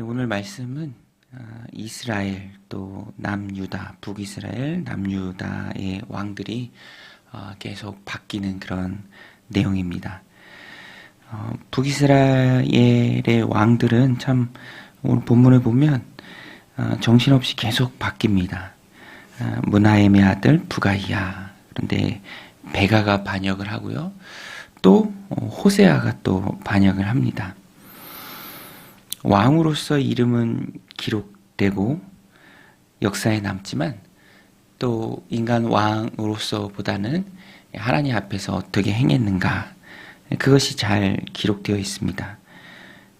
오늘 말씀은 아, 이스라엘 또 남유다, 북이스라엘, 남유다의 왕들이 어, 계속 바뀌는 그런 내용입니다. 어, 북이스라엘의 왕들은 참 오늘 본문을 보면 어, 정신없이 계속 바뀝니다. 문하엠의 아들 부가이야. 그런데 베가가 반역을 하고요. 또 호세아가 또 반역을 합니다. 왕으로서 이름은 기록되고 역사에 남지만 또 인간 왕으로서보다는 하나님 앞에서 어떻게 행했는가 그것이 잘 기록되어 있습니다.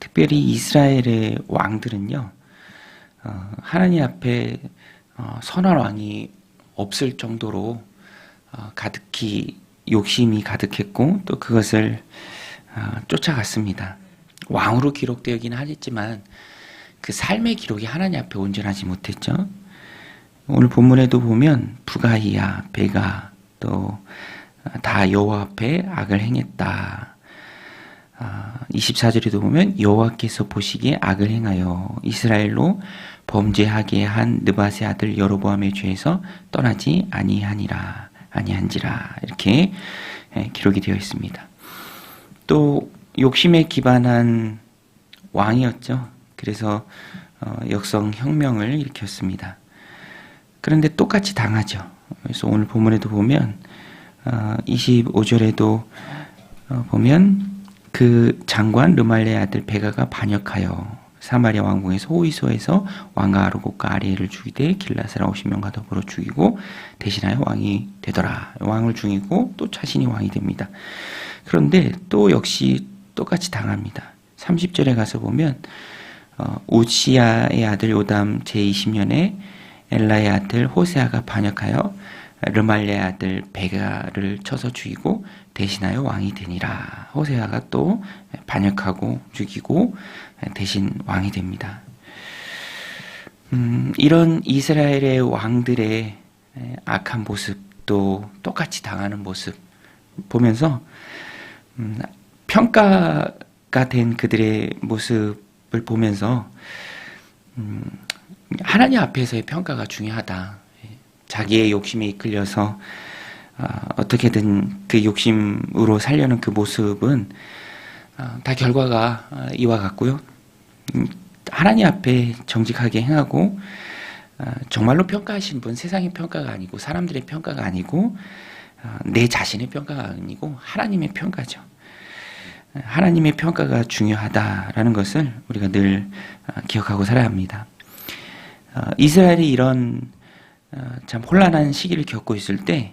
특별히 이스라엘의 왕들은요 어, 하나님 앞에 어, 선한 왕이 없을 정도로 어, 가득히 욕심이 가득했고 또 그것을 쫓아갔습니다. 왕으로 기록되긴 하겠지만 그 삶의 기록이 하나님 앞에 온전하지 못했죠. 오늘 본문에도 보면 부가이야, 베가 또 다 여호와 앞에 악을 행했다. 24절에도 아, 보면 여호와께서 보시기에 악을 행하여 이스라엘로 범죄하게 한 느바세 아들 여로보암의 죄에서 떠나지 아니하니라 아니한지라 이렇게 예, 기록이 되어 있습니다. 또 욕심에 기반한 왕이었죠. 그래서 어, 역성 혁명을 일으켰습니다. 그런데 똑같이 당하죠. 그래서 오늘 본문에도 보면 어, 25절에도 어, 보면 그 장관 르말레 아들 베가가 반역하여 사마리아 왕궁에서 호이소에서 왕과 아르곡과 아리엘을 죽이되 길라스라 50명과 더불어 죽이고 대신하여 왕이 되더라. 왕을 죽이고 또 자신이 왕이 됩니다. 그런데 또 역시 똑같이 당합니다. 30절에 가서 보면 어, 우시아의 아들 요담 제20년에 엘라의 아들 호세아가 반역하여 르말레의 아들 베가를 쳐서 죽이고 대신하여 왕이 되니라. 호세아가 또 반역하고 죽이고 대신 왕이 됩니다. 음, 이런 이스라엘의 왕들의 악한 모습도 똑같이 당하는 모습 보면서 음, 평가가 된 그들의 모습을 보면서 음, 하나님 앞에서의 평가가 중요하다. 자기의 욕심에 이끌려서 어, 어떻게든 그 욕심으로 살려는 그 모습은 어, 다 결과가 어, 이와 같고요. 음, 하나님 앞에 정직하게 행하고 어, 정말로 평가하신 분 세상의 평가가 아니고 사람들의 평가가 아니고 어, 내 자신의 평가가 아니고 하나님의 평가죠. 하나님의 평가가 중요하다라는 것을 우리가 늘 어, 기억하고 살아야 합니다. 어, 이스라엘이 이런 어, 참 혼란한 시기를 겪고 있을 때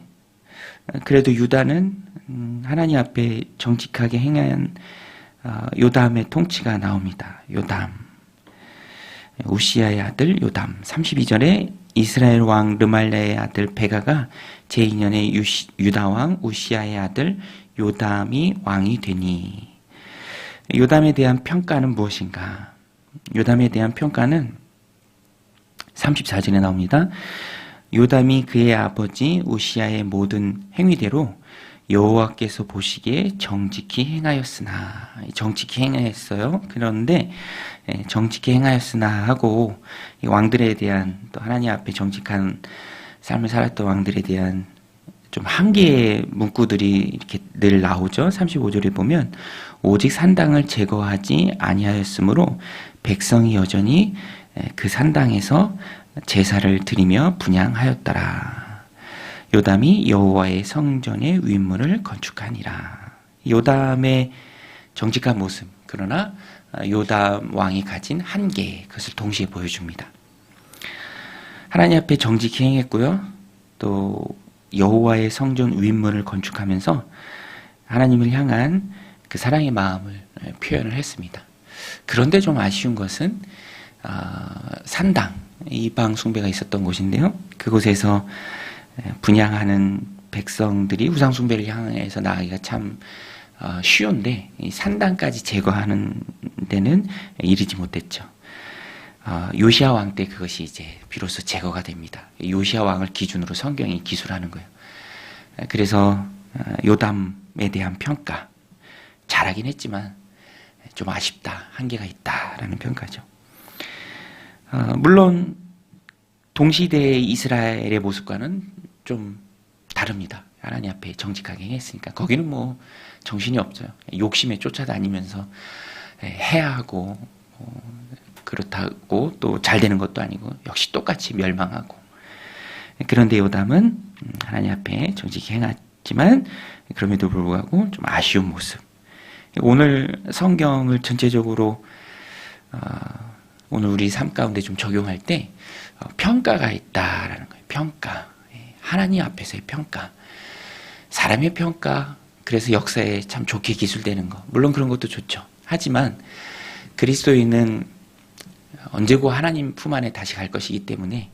그래도 유다는 음, 하나님 앞에 정직하게 행한 요담의 통치가 나옵니다. 요담. 우시아의 아들 요담. 32절에 이스라엘 왕 르말레의 아들 베가가 제2년에 유다 왕 우시아의 아들 요담이 왕이 되니 요담에 대한 평가는 무엇인가? 요담에 대한 평가는 34절에 나옵니다. 요담이 그의 아버지 우시아의 모든 행위대로 여호와께서 보시기에 정직히 행하였으나 정직히 행하였어요. 그런데 예, 정직히 행하였으나 하고 왕들에 대한 또 하나님 앞에 정직한 삶을 살았던 왕들에 대한 좀 한계의 문구들이 이렇게 늘 나오죠. 35절에 보면 오직 산당을 제거하지 아니하였으므로 백성이 여전히 그 산당에서 제사를 드리며 분양하였더라. 요담이 여호와의 성전의 윗문을 건축하니라. 요담의 정직한 모습, 그러나 요담 왕이 가진 한계, 그것을 동시에 보여줍니다. 하나님 앞에 정직히 행했고요. 또 여호와의 성전 윗문을 건축하면서 하나님을 향한 그 사랑의 마음을 표현을 했습니다. 그런데 좀 아쉬운 것은 어, 산당 이방 숭배가 있었던 곳인데요. 그곳에서 분양하는 백성들이 우상 숭배를 향해서 나가기가 참 어, 쉬운데 산당까지 제거하는 데는 이르지 못했죠. 어, 요시아 왕 때 그것이 이제 비로소 제거가 됩니다. 요시아 왕을 기준으로 성경이 기술하는 거예요. 그래서 요담에 대한 평가 잘하긴 했지만 좀 아쉽다, 한계가 있다라는 평가죠. 어, 물론 동시대의 이스라엘의 모습과는 좀 다릅니다. 하나님 앞에 정직하게 행했으니까 거기는 뭐 정신이 없어요. 욕심에 쫓아다니면서 예, 해야 하고 뭐 그렇다고 또 잘 되는 것도 아니고 역시 똑같이 멸망하고 그런데 요담은 음, 하나님 앞에 정직히 행했지만 그럼에도 불구하고 좀 아쉬운 모습. 오늘 성경을 전체적으로 어, 오늘 우리 삶 가운데 좀 적용할 때 어, 평가가 있다라는 거예요. 평가. 예, 하나님 앞에서의 평가. 사람의 평가. 그래서 역사에 참 좋게 기술되는 거. 물론 그런 것도 좋죠. 하지만 그리스도인은 언제고 하나님 품 안에 다시 갈 것이기 때문에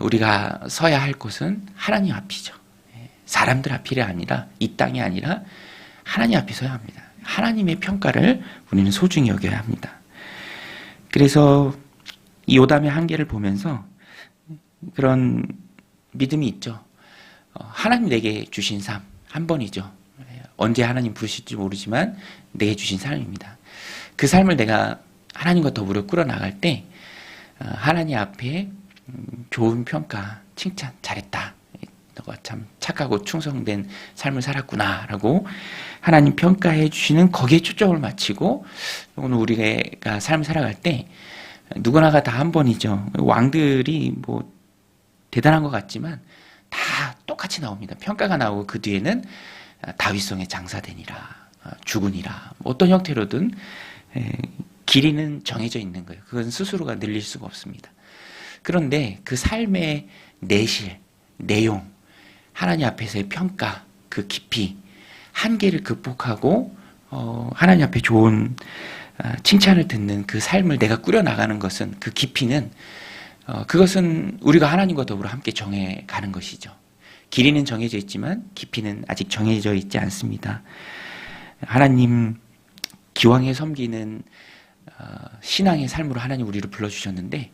우리가 서야 할 곳은 하나님 앞이죠. 예, 사람들 앞이 아니라 이 땅이 아니라 하나님 앞에 서야 합니다. 하나님의 평가를 우리는 소중히 여겨야 합니다. 그래서 이 요담의 한계를 보면서 그런 믿음이 있죠. 어, 하나님 내게 주신 삶 한 번이죠. 예, 언제 하나님 부르실지 모르지만 내게 주신 삶입니다. 그 삶을 내가 하나님과 더불어 끌어나갈 때 어, 하나님 앞에 음, 좋은 평가, 칭찬, 잘했다. 너가 참 착하고 충성된 삶을 살았구나라고 하나님 평가해 주시는 거기에 초점을 맞추고 오늘 우리가 삶을 살아갈 때 누구나가 다 한 번이죠. 왕들이 뭐 대단한 것 같지만 다 똑같이 나옵니다. 평가가 나오고 그 뒤에는 다윗성에 장사되니라, 어, 죽으니라, 뭐 어떤 형태로든 에, 길이는 정해져 있는 거예요. 그건 스스로가 늘릴 수가 없습니다. 그런데 그 삶의 내실, 내용, 하나님 앞에서의 평가, 그 깊이, 한계를 극복하고 어, 하나님 앞에 좋은 어, 칭찬을 듣는 그 삶을 내가 꾸려나가는 것은 그 깊이는 어, 그것은 우리가 하나님과 더불어 함께 정해 가는 것이죠. 길이는 정해져 있지만 깊이는 아직 정해져 있지 않습니다. 하나님 기왕에 섬기는 어, 신앙의 삶으로 하나님 우리를 불러주셨는데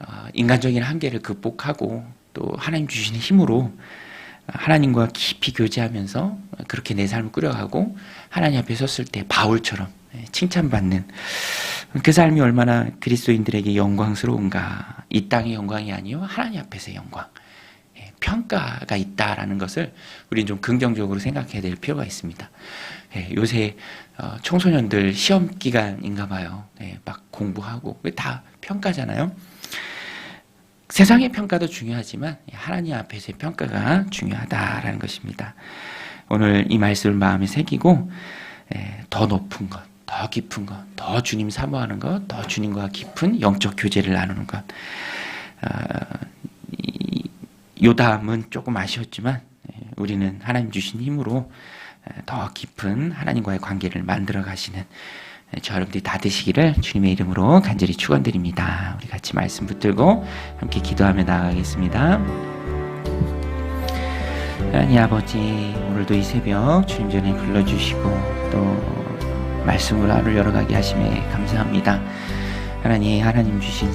어, 인간적인 한계를 극복하고 또 하나님 주시는 힘으로 하나님과 깊이 교제하면서 그렇게 내 삶을 꾸려가고 하나님 앞에 섰을 때 바울처럼 예, 칭찬받는 그 삶이 얼마나 그리스도인들에게 영광스러운가 이 땅의 영광이 아니요 하나님 앞에서의 영광 예, 평가가 있다라는 것을 우리는 좀 긍정적으로 생각해야 될 필요가 있습니다. 예, 요새 어, 청소년들 시험 기간인가 봐요. 막 공부하고 다 평가잖아요. 세상의 평가도 중요하지만 하나님 앞에서의 평가가 중요하다라는 것입니다. 오늘 이 말씀을 마음에 새기고 더 높은 것, 더 깊은 것, 더 주님 사모하는 것, 더 주님과 깊은 영적 교제를 나누는 것. 어, 요담은 조금 아쉬웠지만 우리는 하나님 주신 힘으로 더 깊은 하나님과의 관계를 만들어 가시는 저 여러분들이 다 되시기를 주님의 이름으로 간절히 축원드립니다. 우리 같이 말씀 붙들고 함께 기도하며 나아가겠습니다. 하나님 아버지 오늘도 이 새벽 주님 전에 불러주시고 또 말씀으로 하루 열어가게 하심에 감사합니다. 하나님 하나님 주신